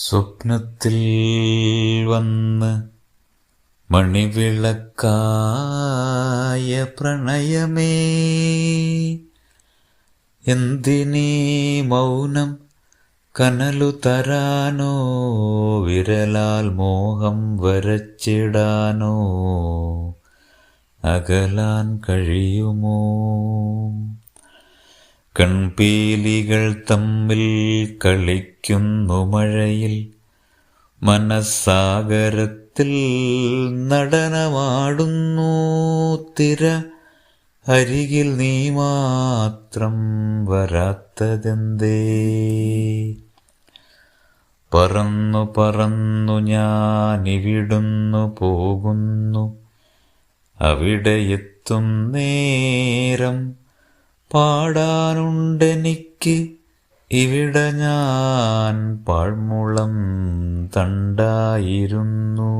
സ്വപ്നത്തിൽ വന്ന് മണിവിളക്കായ പ്രണയമേ എന്തിനീ മൗനം കനലു തരാനോ വിരലാൽ മോഹം വരച്ചിടാനോ അകലാൻ കഴിയുമോ? കൺപീലികൾ തമ്മിൽ കളിക്കുന്നു മഴയിൽ. മനസ്സാഗരത്തിൽ നടനമാടുന്നു തിര. അരികിൽ നീ മാത്രം വരാത്തതെന്തേ? പറന്നു പറന്നു ഞാനിവിടുന്നു പോകുന്നു. അവിടെ എത്തും നേരം പാടാനുണ്ടെനിക്ക് ഇവിടെ ഞാൻ പാഴ്മുളം തണ്ടായിരുന്നു.